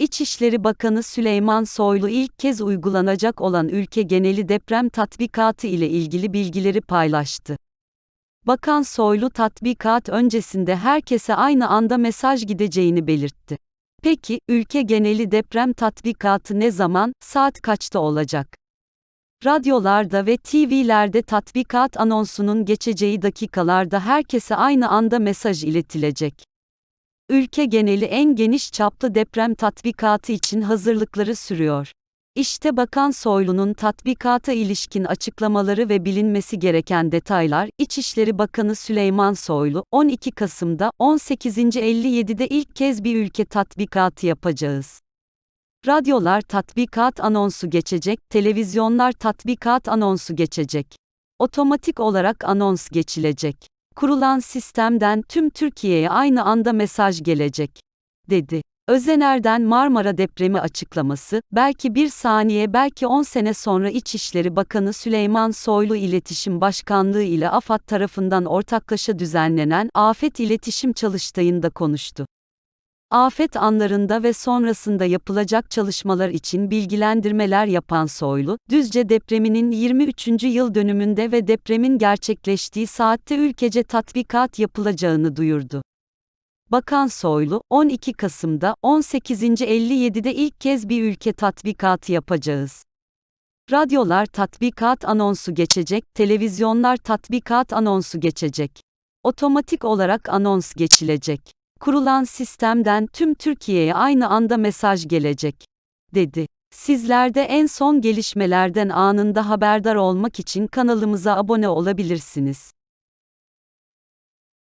İçişleri Bakanı Süleyman Soylu ilk kez uygulanacak olan ülke geneli deprem tatbikatı ile ilgili bilgileri paylaştı. Bakan Soylu tatbikat öncesinde herkese aynı anda mesaj gideceğini belirtti. Peki, ülke geneli deprem tatbikatı ne zaman, saat kaçta olacak? Radyolarda ve TV'lerde tatbikat anonsunun geçeceği dakikalarda herkese aynı anda mesaj iletilecek. Ülke geneli en geniş çaplı deprem tatbikatı için hazırlıkları sürüyor. İşte Bakan Soylu'nun tatbikata ilişkin açıklamaları ve bilinmesi gereken detaylar, İçişleri Bakanı Süleyman Soylu, 12 Kasım'da 18.57'de ilk kez bir ülke tatbikatı yapacağız. Radyolar tatbikat anonsu geçecek, televizyonlar tatbikat anonsu geçecek. Otomatik olarak anons geçilecek. Kurulan sistemden tüm Türkiye'ye aynı anda mesaj gelecek, dedi. Özener'den Marmara depremi açıklaması, belki bir saniye belki 10 sene sonra İçişleri Bakanı Süleyman Soylu İletişim Başkanlığı ile AFAD tarafından ortaklaşa düzenlenen Afet İletişim Çalıştayı'nda konuştu. Afet anlarında ve sonrasında yapılacak çalışmalar için bilgilendirmeler yapan Soylu, Düzce depreminin 23. yıl dönümünde ve depremin gerçekleştiği saatte ülkece tatbikat yapılacağını duyurdu. Bakan Soylu, 12 Kasım'da 18.57'de ilk kez bir ülke tatbikatı yapacağız. Radyolar tatbikat anonsu geçecek, televizyonlar tatbikat anonsu geçecek. Otomatik olarak anons geçilecek. Kurulan sistemden tüm Türkiye'ye aynı anda mesaj gelecek, dedi. Sizler de en son gelişmelerden anında haberdar olmak için kanalımıza abone olabilirsiniz.